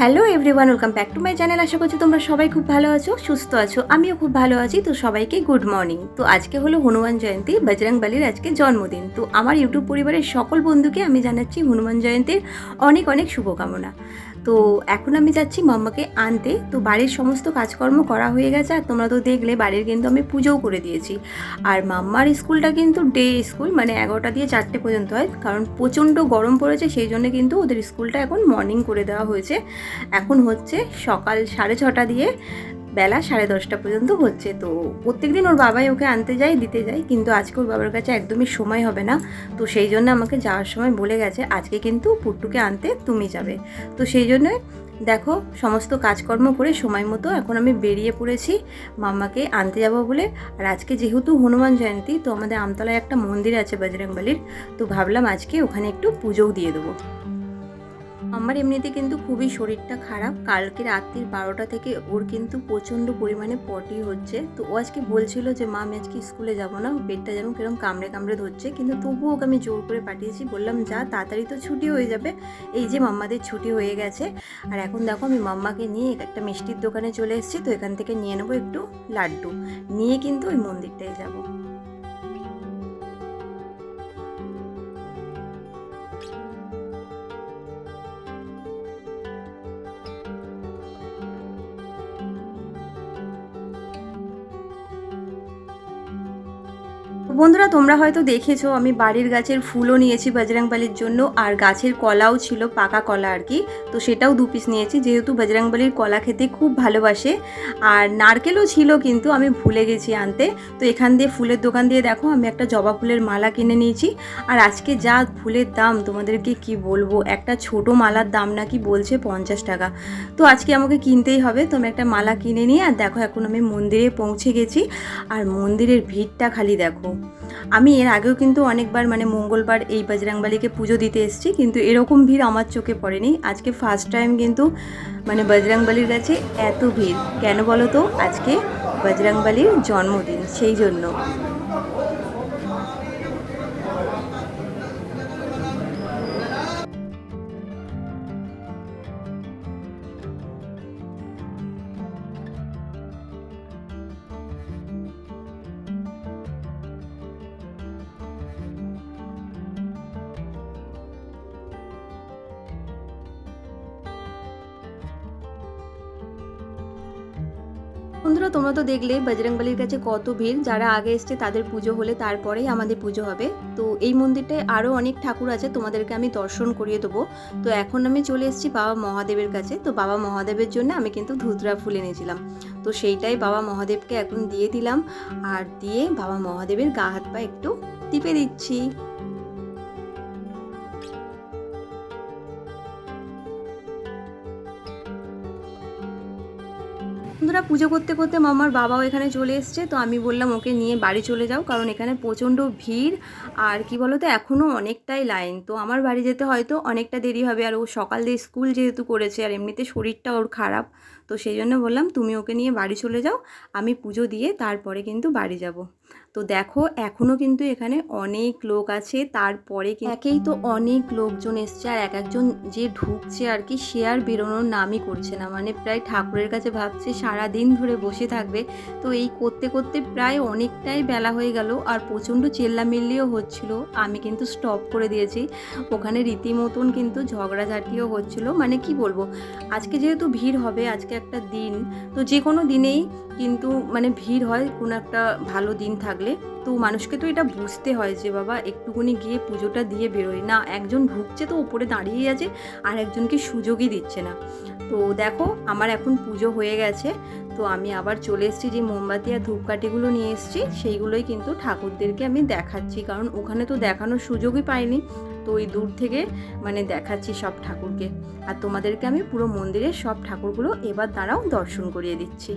Hello everyone welcome back to my channel আশা করছি তোমরা সবাই খুব ভালো আছো, সুস্থ আছো। আমিও খুব ভালো আছি, তো সবাইকে গুড মর্নিং তো আজকে হলো হনুমান জয়ন্তী, বজরং বালির আজকে জন্মদিন। তো আমার ইউটিউব পরিবারের সকল বন্ধুকে আমি জানাচ্ছি হনুমান জয়ন্তীর অনেক অনেক শুভকামনা। তো এখন আমি যাচ্ছি মাম্মাকে আনতে। তো বাড়ির সমস্ত কাজকর্ম করা হয়ে গেছে আর তোমরা তো দেখলে বাড়ির কিন্তু আমি পুজোও করে দিয়েছি। আর মাম্মার স্কুলটা কিন্তু ডে স্কুল মানে এগারোটা দিয়ে চারটে পর্যন্ত হয়। কারণ প্রচণ্ড গরম পড়েছে, সেই জন্য কিন্তু ওদের স্কুলটা এখন মর্নিং করে দেওয়া হয়েছে। এখন হচ্ছে সকাল সাড়ে ছটা দিয়ে বেলা সাড়ে দশটা পর্যন্ত হচ্ছে। তো প্রত্যেকদিন ওর বাবাই ওকে আনতে যায়, দিতে যায়, কিন্তু আজকে ওর বাবার কাছে একদমই সময় হবে না। তো সেই জন্য আমাকে যাওয়ার সময় বলে গেছে, আজকে কিন্তু পুট্টুকে আনতে তুমি যাবে। তো সেই জন্য দেখো, সমস্ত কাজকর্ম করে সময় মতো এখন আমি বেরিয়ে পড়েছি। মাম্মাকে আনতে যাব বলে। আর আজকে যেহেতু হনুমান জয়ন্তী, তো আমাদের আমতলায় একটা মন্দির আছে বজরংবলির। তো ভাবলাম আজকে ওখানে একটু পুজোও দিয়ে দেবো। আমার এমনিতে কিন্তু খুবই শরীরটা খারাপ। কালকে রাত্রির বারোটা থেকে ওর কিন্তু প্রচণ্ড পরিমাণে পটি হচ্ছে। তো ও আজকে বলছিল যে, মা, আমি আজকে স্কুলে যাব না। পেটটা যেন কিরম কামড়ে কামড়ে ধরছে। কিন্তু তবুও ওকে আমি জোর করে পাঠিয়েছি। বললাম, যা, তাড়াতাড়ি তো ছুটি হয়ে যাবে। এই যে মাম্মাদের ছুটি হয়ে গেছে। আর এখন দেখো, আমি মাম্মাকে নিয়ে একটা মিষ্টির দোকানে চলে এসেছি। তো এখান থেকে নিয়ে নেব একটু লাড্ডু। নিয়ে কিন্তু ওই মন্দিরটায় যাব। বন্ধুরা, তোমরা হয়তো দেখেছ, আমি বাড়ির গাছের ফুলও নিয়েছি বজরংবলির জন্য, আর গাছের কলাও ছিল পাকা কলা আর কি। তো সেটাও দু পিস নিয়েছি, যেহেতু বজরংবলির কলা খেতে খুব ভালোবাসে। আর নারকেলও ছিল কিন্তু আমি ভুলে গেছি আনতে। তো এখান দিয়ে ফুলের দোকান দিয়ে দেখো, আমি একটা জবা ফুলের মালা কিনে নিয়েছি। আর আজকে যা ফুলের দাম, তোমাদেরকে কি বলব? একটা ছোট মালার দাম নাকি বলছে পঞ্চাশ টাকা। তো আজকে আমাকে কিনতেই হবে, তো আমি একটা মালা কিনে নিয়ে, আর দেখো এখন আমি মন্দিরে পৌঁছে গেছি। আর মন্দিরের ভিড়টা খালি দেখো। আমি এর আগেও কিন্তু অনেকবার মানে মঙ্গলবার এই বজরাংবালিকে পুজো দিতে এসেছি, কিন্তু এরকম ভিড় আমার চোখে পড়েনি। আজকে ফার্স্ট টাইম কিন্তু মানে বজরাংবালির কাছে এত ভিড়। কেন বলো তো? আজকে বজরাংবালির জন্মদিন, সেই জন্য। বন্ধুরা, তোমরা তো দেখলে বজরংবলির কাছে কত ভিড়। যারা আগে এসছে, তাদের পুজো হলে তারপরেই আমাদের পুজো হবে। তো এই মন্দিরটায় আরও অনেক ঠাকুর আছে, তোমাদেরকে আমি দর্শন করিয়ে দেবো। তো এখন আমি চলে এসেছি বাবা মহাদেবের কাছে। তো বাবা মহাদেবের জন্য আমি কিন্তু ধুতরা ফুল এনেছিলাম। তো সেইটাই বাবা মহাদেবকে এখন দিয়ে দিলাম। আর দিয়ে বাবা মহাদেবের গা হাত পা একটু টিপে দিচ্ছি। বন্ধুরা পুজো করতে করতে মামার বাবাও এখানে চলে এসছে, তো আমি বললাম ওকে নিয়ে বাড়ি চলে যাও, কারণ এখানে প্রচণ্ড ভিড় আর কি বলো তো এখনও অনেকটাই লাইন। তো আমার বাড়ি যেতে হয়তো অনেকটা দেরি হবে, আর ও সকাল দিয়ে স্কুল যেহেতু করেছে, আর এমনিতে শরীরটা ওর খারাপ তো সেই জন্য বললাম, তুমি ওকে নিয়ে বাড়ি চলে যাও, আমি পুজো দিয়ে তারপরে কিন্তু বাড়ি যাব। তো দেখো এখনও কিন্তু এখানে অনেক লোক আছে, তারপরে একেই তো অনেক লোকজন এসছে, আর এক একজন যে ঢুকছে আর কি, সে আর বেরোনোর নামই করছে না। মানে প্রায় ঠাকুরের কাছে ভাবছে সারা দিন ধরে বসে থাকবে। তো এই করতে করতে প্রায় অনেকটাই বেলা হয়ে গেল, আর প্রচণ্ড চেল্লামিল্লিও হচ্ছিল। আমি কিন্তু স্টপ করে দিয়েছি। ওখানে রীতিমতন কিন্তু ঝগড়াঝাটিও হচ্ছিল। মানে কি বলব, আজকে যেহেতু ভিড় হবে, আজকে একটা দিন। তো যে কোনো দিনেই কিন্তু মানে ভিড় হয়, কোনো একটা ভালো দিন থাকলে। তো মানুষকে তো এটা বুঝতে হয় যে, বাবা একটুকুনি গিয়ে পুজোটা দিয়ে বেরোয় না, একজন ঢুকছে তো উপরে দাঁড়িয়ে আছে আর একজনকে সুযোগই দিচ্ছে না। তো দেখো, আমার এখন পুজো হয়ে গেছে। তো আমি আবার চলে এসেছি যে, মোমবাতি আর ধূপকাঠিগুলো নিয়ে এসেছি। সেইগুলোই কিন্তু ঠাকুরদেরকে আমি দেখাচ্ছি। কারণ ওখানে তো দেখানোর সুযোগই পাইনি। তো ওই দূর থেকে মানে দেখাচ্ছি সব ঠাকুরকে। আর তোমাদেরকে আমি পুরো মন্দিরের সব ঠাকুরগুলো এবার দাঁড়াও দর্শন করিয়ে দিচ্ছি।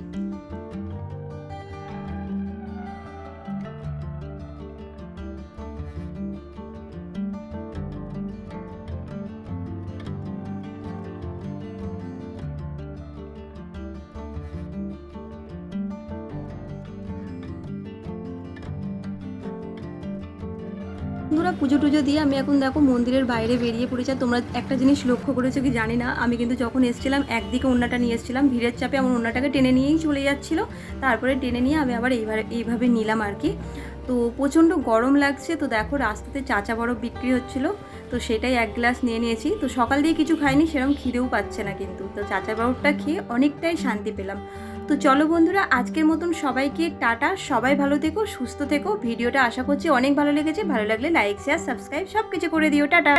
বন্ধুরা, পুজো টুজো দিয়ে আমি এখন দেখো মন্দিরের বাইরে বেরিয়ে পড়েছি। তোমরা একটা জিনিস লক্ষ্য করেছ কি জানি না, আমি কিন্তু যখন এসেছিলাম, একদিকে ওন্নাটা নিয়ে এসেছিলাম, ভিড়ের চাপে আমার ওন্নাটাকে টেনে নিয়েই চলে যাচ্ছিল। তারপরে টেনে নিয়ে আমি আবার এইভাবে এইভাবে নিলাম আর কি। তো প্রচণ্ড গরম লাগছে, তো দেখো রাস্তাতে চাচা বরফ বিক্রি হচ্ছিল, তো সেটাই এক গ্লাস নিয়ে নিয়েছি। তো সকাল দিয়ে কিছু খাইনি, সেরকম খিদেও পাচ্ছে না কিন্তু। তো চাচা বরফটা খেয়ে অনেকটাই শান্তি পেলাম। তো চলো বন্ধুরা, আজকের মতন সবাইকে টাটা। সবাই ভালো থেকো, সুস্থ থেকো। ভিডিওটা আশা করছি অনেক ভালো লেগেছে। ভালো লাগলে লাইক শেয়ার সাবস্ক্রাইব সব কিছু করে দিও। টাটা।